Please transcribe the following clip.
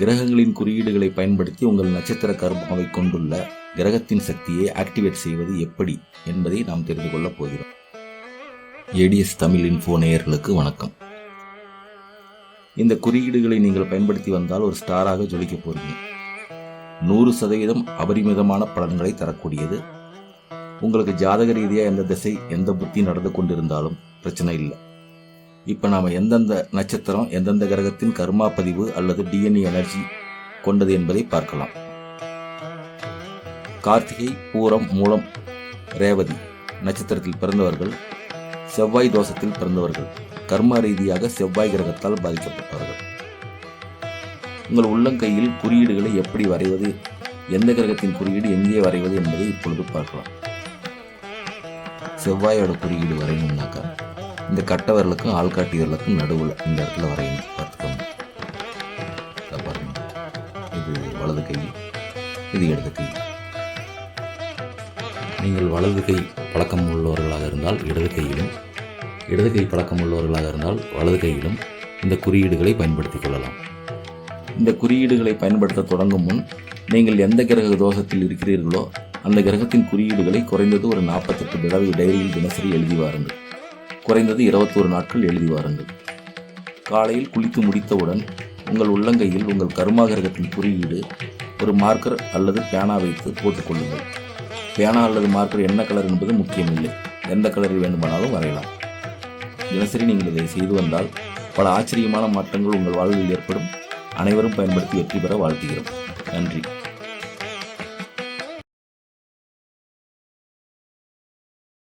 கிரகங்களின் குறியீடுகளை பயன்படுத்தி உங்கள் நட்சத்திர கர்மாவை கொண்டுள்ள கிரகத்தின் சக்தியை ஆக்டிவேட் செய்வது எப்படி என்பதை நாம் தெரிந்து கொள்ளப் போகிறோம். ஏடிஎஸ் தமிழ் இன்ஃபோ நேயர்களுக்கு வணக்கம். இந்த குறியீடுகளை நீங்கள் பயன்படுத்தி வந்தால் ஒரு ஸ்டாராக ஜொலிக்க போறீங்க நூறு சதவீதம் அபரிமிதமான பலன்களை தரக்கூடியது. உங்களுக்கு ஜாதக ரீதியாக எந்த திசை எந்த புத்தி நடந்து கொண்டிருந்தாலும் பிரச்சனை இல்லை. இப்போ நாம் எந்தெந்த நட்சத்திரம் எந்தெந்த கிரகத்தின் கர்மா பதிவு அல்லது டிஎன்ஏ எனர்ஜி கொண்டது என்பதை பார்க்கலாம். கார்த்திகை பூரம் மூலம் ரேவதி நட்சத்திரத்தில் பிறந்தவர்கள் செவ்வாய் தோஷத்தில் பிறந்தவர்கள் கர்ம ரீதியாக செவ்வாய் கிரகத்தால் பாதிக்கப்பட்டவர்கள். உங்கள் உள்ளங்கையில் குறியீடுகளை எப்படி வரைவது எந்த கிரகத்தின் குறியீடு எங்கே வரைவது என்பதை இப்பொழுது பார்க்கலாம். செவ்வாயோட குறியீடு வரையணும்னாக்கா இந்த கட்டவர்களுக்கும் விரலுக்கும் ஆள்காட்டி விரலுக்கும் நடுவில் இந்த இடத்துல வரையணும் பார்த்துக்கோங்க பாருங்க. இது வலது கை இது இடது கை. நீங்கள் வலது கை பழக்கம் உள்ளவர்களாக இருந்தால் இடது கையிலும் இடது கை பழக்கம் உள்ளவர்களாக இருந்தால் வலது கையிலும் இந்த குறியீடுகளை பயன்படுத்திக் கொள்ளலாம். இந்த குறியீடுகளை பயன்படுத்த தொடங்கும் முன் நீங்கள் எந்த கிரக தோஷத்தில் இருக்கிறீர்களோ அந்த கிரகத்தின் குறியீடுகளை குறைந்தது ஒரு நாற்பத்தெட்டு தடவை டைரியில் தினசரி எழுதி வாருங்கள். குறைந்தது இருபத்தோரு நாட்கள் எழுதி வாருங்கள். காலையில் குளித்து முடித்தவுடன் உங்கள் உள்ளங்கையில் உங்கள் கர்மா கிரகத்தின் குறியீடு ஒரு மார்க்கர் அல்லது பேனா வைத்து போட்டுக்கொள்ளுங்கள் பேனா அல்லது மார்க்கர் என்ன கலர் என்பது முக்கியமில்லை. எந்த கலரில் வேண்டுமானாலும் வரையலாம். தினசரி நீங்கள் இதை செய்து வந்தால் பல ஆச்சரியமான மாற்றங்கள் உங்கள் வாழ்வில் ஏற்படும். அனைவரும் பயன்படுத்தி வெற்றி பெற வாழ்த்துகிறோம். நன்றி.